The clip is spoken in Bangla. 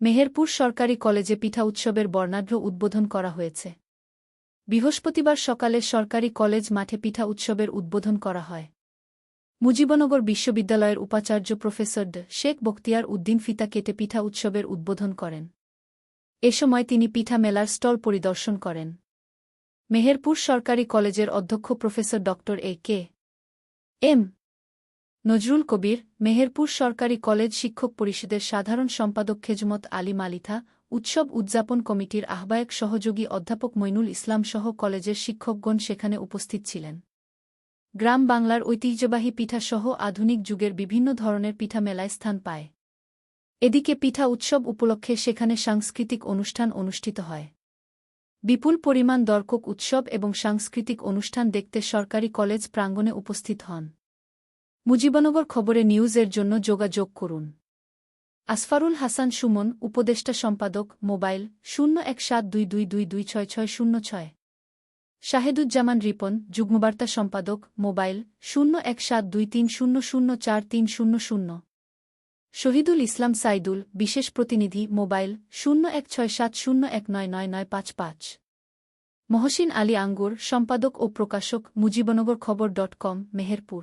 মেহেরপুর সরকারি কলেজে পিঠা উৎসবের বর্ণাঢ্য উদ্বোধন করা হয়েছে। বৃহস্পতিবার সকালে সরকারি কলেজ মাঠে পিঠা উৎসবের উদ্বোধন করা হয়। মুজিবনগর বিশ্ববিদ্যালয়ের উপাচার্য প্রফেসর ড. শেখ বখতিয়ার উদ্দিন ফিতা কেটে পিঠা উৎসবের উদ্বোধন করেন। এ সময় তিনি পিঠা মেলার স্টল পরিদর্শন করেন। মেহেরপুর সরকারি কলেজের অধ্যক্ষ প্রফেসর ড. A K M Nazrul Kabir, Meherpur সরকারি কলেজ শিক্ষক পরিষদের সাধারণ সম্পাদক খেজমত আলী মালিথা, উৎসব উদযাপন কমিটির আহ্বায়ক সহযোগী অধ্যাপক মইনুল ইসলাম সহ কলেজের শিক্ষকগণ সেখানে উপস্থিত ছিলেন। গ্রাম বাংলার ঐতিহ্যবাহী পিঠাসহ আধুনিক যুগের বিভিন্ন ধরনের পিঠা মেলায় স্থান পায়। এদিকে পিঠা উৎসব উপলক্ষে সেখানে সাংস্কৃতিক অনুষ্ঠান অনুষ্ঠিত হয়। বিপুল পরিমাণ দর্শক উৎসব এবং সাংস্কৃতিক অনুষ্ঠান দেখতে সরকারি কলেজ প্রাঙ্গণে উপস্থিত হন। মুজিবনগর খবরে নিউজের জন্য যোগাযোগ করুন। আসফারুল হাসান সুমন, উপদেষ্টা সম্পাদক, মোবাইল শূন্য এক সাত দুই দুই দুই দুই ছয় ছয় শূন্য ছয়। শাহেদুজ্জামান রিপন, যুগ্মবার্তা সম্পাদক, মোবাইল শূন্য এক সাত দুই তিন শূন্য শূন্য চার তিন শূন্য শূন্য। শহীদুল ইসলাম সাইদুল, বিশেষ প্রতিনিধি, মোবাইল শূন্য এক ছয় সাত শূন্য এক নয় নয় নয় পাঁচ পাঁচ। মহসিন আলী আঙ্গুর, সম্পাদক ও প্রকাশক, মুজিবনগর খবর ডট কম, মেহেরপুর।